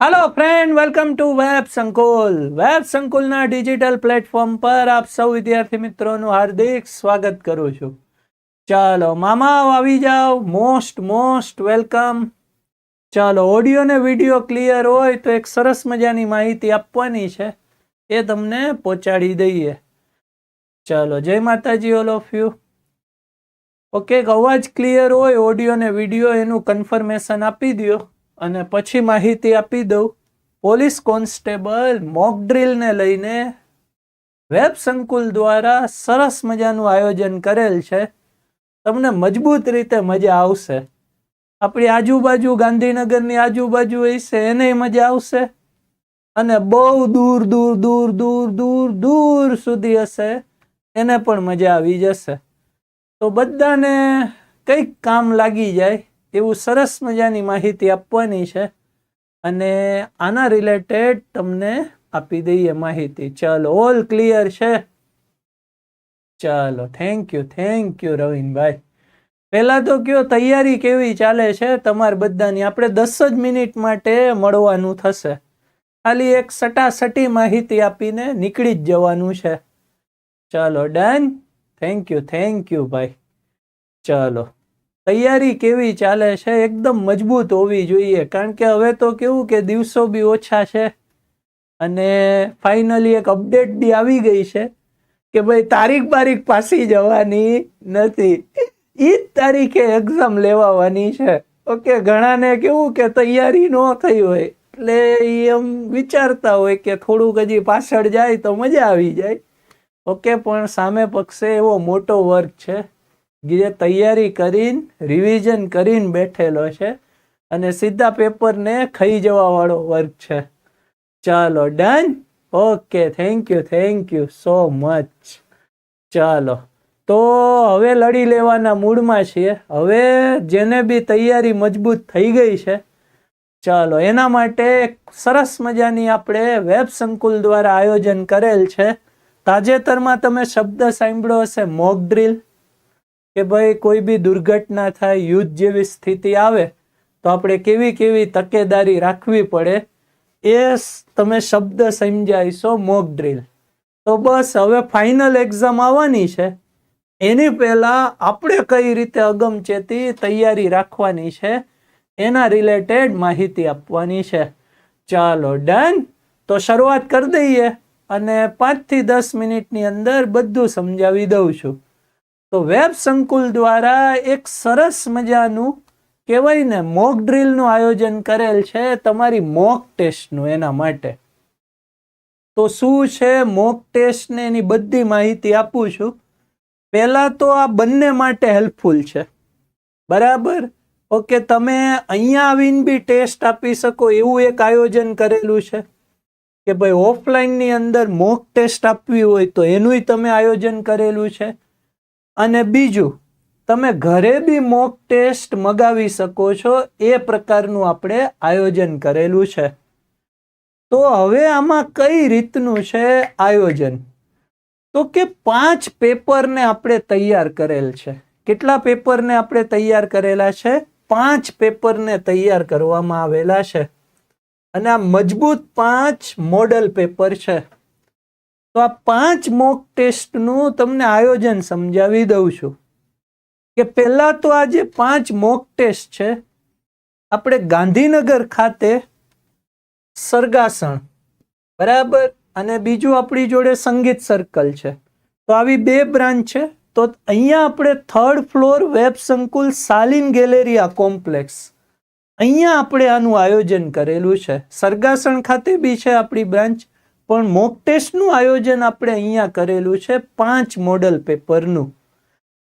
Hello friend welcome to web Sankul web સંકુલના digital platform પર આપ સૌ વિદ્યાર્થી મિત્રોનું હાર્દિક સ્વાગત કરું છું. ચાલો મામા આવી જાઓ. મોસ્ટ મોસ્ટ વેલકમ ચાલો ઓડિયો ને વીડિયો ક્લિયર હોય તો એક સરસ મજાની માહિતી આપવાની છે. એ તમને પહોંચાડી દઈએ. ચાલો, જય માતાજી ઓલ ઓફ યુ ઓકે અવાજ ક્લિયર હોય ઓડિયો ને વીડિયો એનું કન્ફર્મેશન આપી દો અને પછી માહિતી આપી દઉં. પોલીસ કોન્સ્ટેબલ મોક ડ્રીલને લઈને વેબ સંકુલ દ્વારા સરસ મજાનું આયોજન કરેલ છે. તમને મજબૂત રીતે મજા આવશે. આપણી આજુબાજુ ગાંધીનગરની આજુબાજુ હશે એને મજા આવશે. અને બહુ દૂર દૂર દૂર દૂર દૂર દૂર સુધી હશે, એને પણ મજા આવી જશે. તો બધાને કંઈક કામ લાગી જાય. એવું સરસ મજાની માહિતી આપવાની છે. અને આના રિલેટેડ તમને આપી દઈએ માહિતી. ચાલો ઓલ ક્લિયર છે? ચાલો થેન્ક યુ થેન્ક યુ રવિનભાઈ. પહેલાં તો કયો, તૈયારી કેવી ચાલે છે? તમારે બધાની આપણે દસ જ મિનિટ માટે મળવાનું થશે. ખાલી એક સટાસટી માહિતી આપીને નીકળી જ જવાનું છે. ચાલો done thank you thank you ભાઈ. ચાલો. તૈયારી કેવી ચાલે છે? એકદમ મજબૂત હોવી જોઈએ. કારણ કે હવે તો કેવું કે દિવસો બી ઓછા છે અને ફાઇનલી એક અપડેટ બી આવી ગઈ છે કે ભાઈ તારીખ બારીખ પાસી જવાની નથી. એ જ તારીખે એક્ઝામ લેવાવાની છે. ઓકે, ઘણાને કેવું કે તૈયારી ન થઈ હોય એટલે એ એમ વિચારતા હોય કે થોડુંક હજી પાછળ જાય તો મજા આવી જાય. ઓકે, પણ સામે પક્ષે એવો મોટો વર્ક છે. જે તૈયારી કરીને રિવિઝન કરીને બેઠેલો છે અને સીધા પેપરને ખાઈ જવાવાળો વર્ગ છે. ચાલો done okay thank you thank you so much ચાલો, તો હવે લડી લેવાના મૂડમાં છીએ. હવે જેને બી તૈયારી મજબૂત થઈ ગઈ છે, ચાલો, એના માટે સરસ મજાની આપણે વેબ સંકુલ દ્વારા આયોજન કરેલ છે. તાજેતરમાં તમે શબ્દ સાંભળ્યો હશે મોક ડ્રીલ કે ભાઈ કોઈ બી દુર્ઘટના થાય, યુદ્ધ જેવી સ્થિતિ આવે, તો આપણે કેવી કેવી તકેદારી રાખવી પડે, એ તમે શબ્દ સમજાવીશો મોક ડ્રીલ તો બસ હવે ફાઇનલ એક્ઝામ આવવાની છે. એની પહેલાં આપણે કઈ રીતે અગમચેતી તૈયારી રાખવાની છે, એના રિલેટેડ માહિતી આપવાની છે. ચાલો ડન તો શરૂઆત કરી દઈએ અને પાંચથી દસ મિનિટની અંદર બધું સમજાવી દઉં છું. તો વેબ સંકુલ દ્વારા એક સરસ મજાનું કહેવાય ને મોક ડ્રીલનું આયોજન કરેલ છે તમારી મોક ટેસ્ટનું એના માટે. તો શું છે મોક ટેસ્ટ ને એની બધી માહિતી આપું છું. પહેલા તો આ બંને માટે હેલ્પફુલ છે. બરાબર? ઓકે, તમે અહીંયા આવીને બી ટેસ્ટ આપી શકો એવું એક આયોજન કરેલું છે કે ભાઈ ઓફલાઈનની અંદર મોક ટેસ્ટ આપવી હોય તો એનુંય તમે આયોજન કરેલું છે. અને બીજું, તમે ઘરે બી મોક ટેસ્ટ મગાવી શકો છો, એ પ્રકારનું આપણે આયોજન કરેલું છે. તો હવે આમાં કઈ રીતનું છે આયોજન? તો કે પાંચ પેપરને આપણે તૈયાર કરેલ છે. કેટલા પેપરને આપણે તૈયાર કરેલા છે? પાંચ પેપરને તૈયાર કરવામાં આવેલા છે. અને આ મજબૂત પાંચ મોડલ પેપર છે. તો આ પાંચ મોક ટેસ્ટનું તમને આયોજન સમજાવી દઉં છું કે પહેલાં તો આ જે પાંચ મોક ટેસ્ટ છે, આપણે ગાંધીનગર ખાતે સરગાસણ, બરાબર? અને બીજું આપણી જોડે સંગીત સર્કલ છે. તો આવી બે બ્રાન્ચ છે. તો અહીંયા આપણે થર્ડ ફ્લોર વેબ સંકુલ સાલિન ગેલેરિયા કોમ્પ્લેક્સ, અહીંયા આપણે આનું આયોજન કરેલું છે. સરગાસણ ખાતે બી છે આપણી બ્રાન્ચ. પણ મોક ટેસ્ટનું આયોજન આપણે અહીંયા કરેલું છે પાંચ મોડલ પેપરનું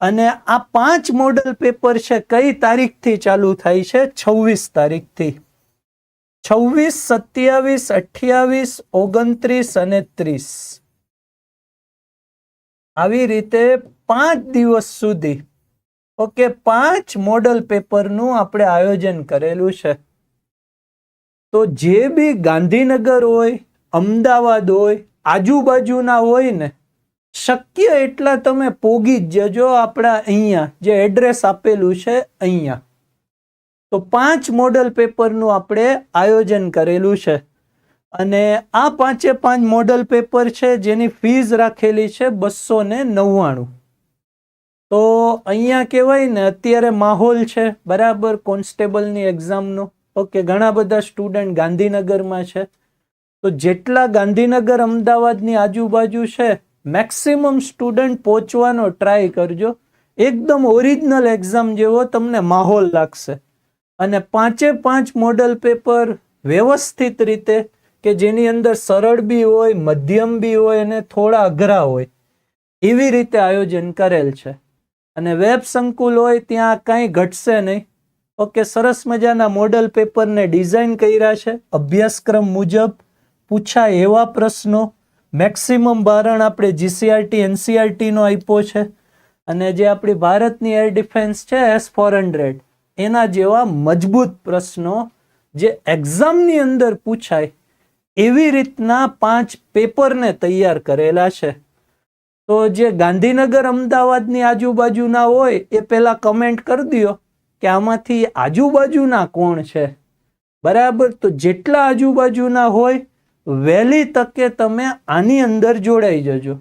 અને આ પાંચ મોડલ પેપર છે કઈ તારીખથી ચાલુ થાય છે? છવ્વીસ તારીખથી. છવ્વીસ, સત્યાવીસ, અઠ્યાવીસ, ઓગણત્રીસ અને ત્રીસ. આવી રીતે પાંચ દિવસ સુધી. ઓકે, પાંચ મોડલ પેપરનું આપણે આયોજન કરેલું છે. તો જે બી ગાંધીનગર હોય અમદાવાદ હોય, આજુબાજુના હોય ને, શક્ય એટલા તમે પોગી જ જજો આપણા અહીંયા, જે એડ્રેસ આપેલું છે અહીંયા. તો પાંચ મોડલ પેપરનું આપણે આયોજન કરેલું છે. અને આ પાંચે પાંચ મોડલ પેપર છે, જેની ફીઝ રાખેલી છે બસો ને નવ્વાણું. તો અહીંયા કહેવાય ને, અત્યારે માહોલ છે, બરાબર કોન્સ્ટેબલની એક્ઝામનો ઓકે, ઘણા બધા સ્ટુડન્ટ ગાંધીનગરમાં છે. તો જેટલા ગાંધીનગર, અમદાવાદની આજુબાજુ છે મેક્સિમમ સ્ટુડન્ટ પહોંચવાનો ટ્રાય કરજો. એકદમ ઓરિજિનલ એક્ઝામ જેવો તમને માહોલ લાગશે. અને પાંચે પાંચ મોડલ પેપર વ્યવસ્થિત રીતે, કે જેની અંદર સરળ બી હોય, મધ્યમ બી હોય અને થોડા અઘરા હોય, એવી રીતે આયોજન કરેલ છે. અને વેબ સંકુલ હોય, ત્યાં કાંઈ ઘટશે નહીં. ઓકે, સરસ મજાના મોડલ પેપરને ડિઝાઇન કર્યા છે. અભ્યાસક્રમ મુજબ પૂછાય એવા પ્રશ્નો. મેક્સિમમ ભારણ આપણે જીસીઆરટી એનસીઆરટીનો આપ્યો છે. અને જે આપણી ભારતની એર ડિફેન્સ છે એસ ફોર હંડ્રેડ એના જેવા મજબૂત પ્રશ્નો જે એક્ઝામની અંદર પૂછાય એવી રીતના પાંચ પેપરને તૈયાર કરેલા છે. તો જે ગાંધીનગર અમદાવાદની આજુબાજુના હોય એ પહેલાં કમેન્ટ કરી દો કે આમાંથી આજુબાજુના કોણ છે. બરાબર? તો જેટલા આજુબાજુના હોય વહેલી તકે તમે આની અંદર જોડાઈ જજો.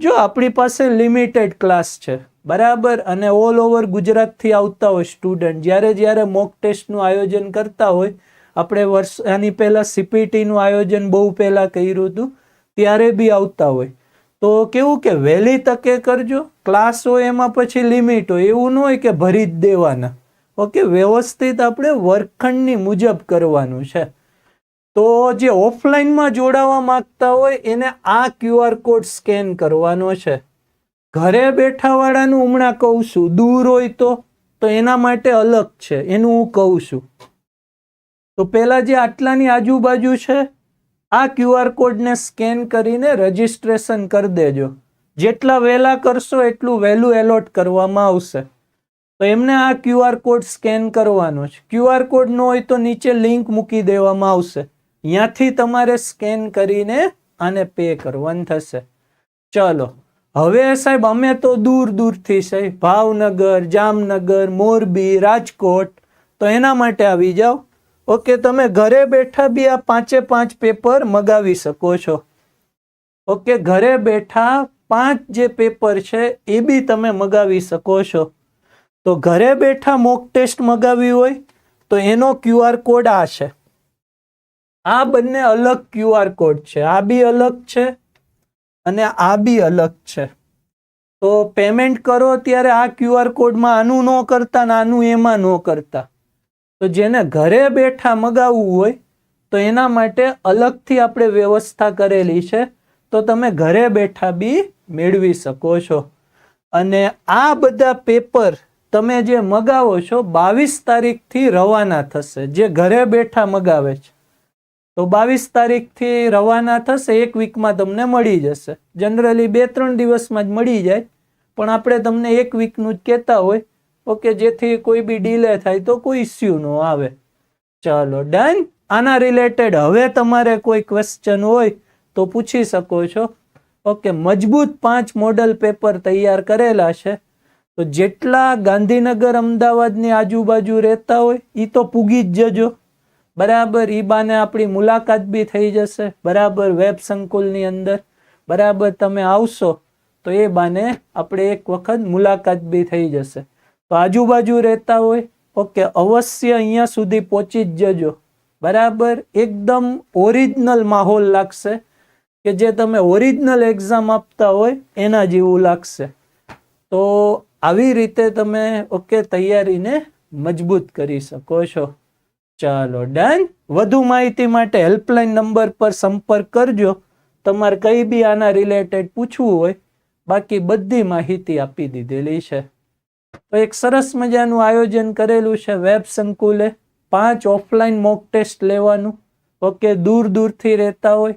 જો આપણી પાસે લિમિટેડ ક્લાસ છે, બરાબર? અને ઓલ ઓવર ગુજરાતથી આવતા હોય સ્ટુડન્ટ જ્યારે જ્યારે મોક ટેસ્ટનું આયોજન કરતા હોય, આપણે વર્ષ, આની પહેલાં સીપીટીનું આયોજન બહુ પહેલાં કર્યું હતું, ત્યારે બી આવતા હોય. તો કેવું કે વહેલી તકે કરજો ક્લાસ હોય એમાં પછી લિમિટ હોય. એવું ન હોય કે ભરી જ દેવાના. ઓકે વ્યવસ્થિત આપણે વર્ગખંડની મુજબ કરવાનું છે. તો જે ઓફલાઈનમાં જોડાવા માંગતા હોય એને આ ક્યુઆર કોડ સ્કેન કરવાનો છે. ઘરે બેઠાવાળાનું હમણાં કહું છું, દૂર હોય તો તો એના માટે અલગ છે, એનું હું કહું છું. તો પહેલાં જે આટલાની આજુબાજુ છે, આ ક્યુઆર કોડને સ્કેન કરીને રજિસ્ટ્રેશન કરી દેજો. જેટલા વહેલા કરશો એટલું વહેલું એલોટ કરવામાં આવશે. તો એમને આ ક્યુઆર કોડ સ્કેન કરવાનો છે. ક્યુઆર કોડ ન હોય તો નીચે લિંક મૂકી દેવામાં આવશે. ત્યાંથી તમારે સ્કેન કરીને આને પે કરવાનું થશે. ચલો, હવે સાહેબ, અમે તો દૂર દૂરથી સાહેબ, ભાવનગર, જામનગર, મોરબી, રાજકોટ, તો એના માટે આવી જાઓ. ઓકે, તમે ઘરે બેઠા બી આ પાંચે પાંચ પેપર મગાવી શકો છો. ઓકે, ઘરે બેઠા પાંચ જે પેપર છે એ બી તમે મગાવી શકો છો. તો ઘરે બેઠા મોક ટેસ્ટ મગાવી હોય, તો એનો ક્યુઆર કોડ આ છે. આ બંને અલગ ક્યુઆર કોડ છે. આ બી અલગ છે અને આ બી અલગ છે. તો પેમેન્ટ કરો ત્યારે આ ક્યુઆર કોડમાં આનું ન કરતા ને આનું એમાં ન કરતા. તો જેને ઘરે બેઠા મગાવવું હોય, તો એના માટે અલગથી આપણે વ્યવસ્થા કરેલી છે. તો તમે ઘરે બેઠા બી મેળવી શકો છો. અને આ બધા પેપર તમે જે મગાવો છો, બાવીસ તારીખથી રવાના થશે. જે ઘરે બેઠા મગાવે છે. તો બાવીસ તારીખથી રવાના થશે, એક વીકમાં તમને મળી જશે. જનરલી બે ત્રણ દિવસમાં જ મળી જાય, પણ આપણે તમને એક વીકનું જ કહેતા હોય, ઓકે, જેથી કોઈ બી ડીલે થાય તો કોઈ ઇસ્યુ ન આવે. ચાલો ડન આના રિલેટેડ હવે તમારે કોઈ ક્વેશ્ચન હોય તો પૂછી શકો છો. ઓકે, મજબૂત પાંચ મોડલ પેપર તૈયાર કરેલા છે. તો જેટલા ગાંધીનગર, અમદાવાદની આજુબાજુ રહેતા હોય એ તો પૂગી જ જજો. બરાબર એ બાને આપણી મુલાકાત બી થઈ જશે. બરાબર, વેબ સંકુલની અંદર. બરાબર, તમે આવશો તો એ બાને આપણે એક વખત મુલાકાત બી થઈ જશે. તો આજુબાજુ રહેતા હોય, ઓકે, અવશ્ય અહીંયા સુધી પહોંચી જ જજો. બરાબર, એકદમ ઓરિજિનલ માહોલ લાગશે કે જે તમે ઓરિજિનલ એક્ઝામ આપતા હોય એના જેવું લાગશે. તો આવી રીતે તમે, ઓકે, તૈયારીને મજબૂત કરી શકો છો. ચાલો ડન વધુ માહિતી માટે હેલ્પલાઇન નંબર પર સંપર્ક કરજો. તમારે કંઈ બી આના રિલેટેડ પૂછવું હોય, બાકી બધી માહિતી આપી દીધેલી છે. તો એક સરસ મજાનું આયોજન કરેલું છે વેબ સંકુલે. પાંચ ઓફલાઈન મોક ટેસ્ટ લેવાનું. ઓકે, દૂર દૂરથી રહેતા હોય.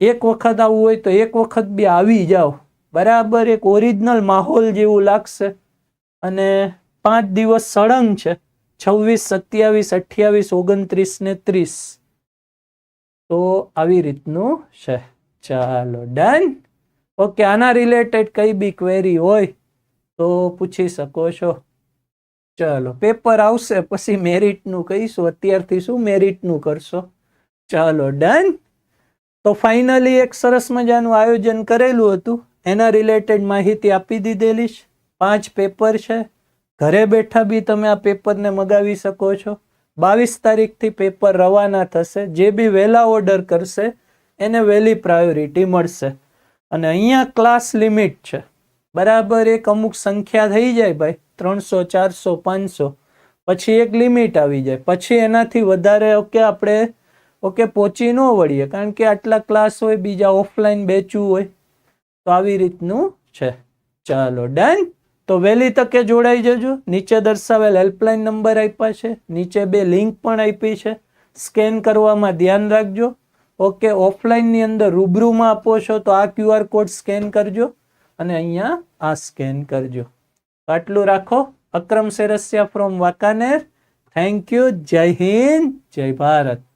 એક વખત આવવું હોય તો એક વખત બી આવી જાઓ. બરાબર, એક ઓરિજિનલ માહોલ જેવું લાગશે. અને પાંચ દિવસ સળંગ છે. છવ્વીસ, સત્યાવીસ, અઠ્યાવીસ, ઓગણત્રીસ ને ત્રીસ. તો આવી રીતનું છે. ચાલો, ડન. ઓકે, આના રિલેટેડ કઈ બી ક્વેરી હોય તો પૂછી શકો છો. ચાલો, પેપર આવશે, પછી મેરિટનું કહીશું. અત્યારથી શું મેરિટનું કરશો? ચાલો, ડન. તો ફાઇનલી એક સરસ મજાનું આયોજન કરેલું હતું. એના રિલેટેડ માહિતી આપી દીધેલી છે. પાંચ પેપર છે. ઘરે બેઠા બી તમે આ પેપરને મગાવી શકો છો. બાવીસ તારીખથી પેપર રવાના થશે. જે બી વહેલા ઓર્ડર કરશે, એને વહેલી પ્રાયોરિટી મળશે. અને અહીંયા ક્લાસ લિમિટ છે. બરાબર એક અમુક સંખ્યા થઈ જાય ભાઈ, ત્રણસો, ચારસો, પાંચસો. પછી એક લિમિટ આવી જાય. પછી એનાથી વધારે ઓકે આપણે ઓકે પહોંચી ન વળીએ. કારણ કે આટલા ક્લાસ હોય, બીજા ઓફલાઈન બેચવું હોય. તો આવી રીતનું છે. ચાલો, ડન. તો વહેલી તકે જોડાઈ જજો. નીચે દર્શાવેલ હેલ્પલાઇન નંબર આપ્યા છે. નીચે બે લિંક પણ આપી છે. સ્કેન કરવામાં ધ્યાન રાખજો. ઓકે ઓફલાઈનની અંદર રૂબરૂમાં આપો છો તો આ ક્યુઆર કોડ સ્કેન કરજો અને અહીંયા આ સ્કેન કરજો. આટલું રાખો. Akram Sersiya from Wankaner. Thank you જય હિન્દ. જય ભારત.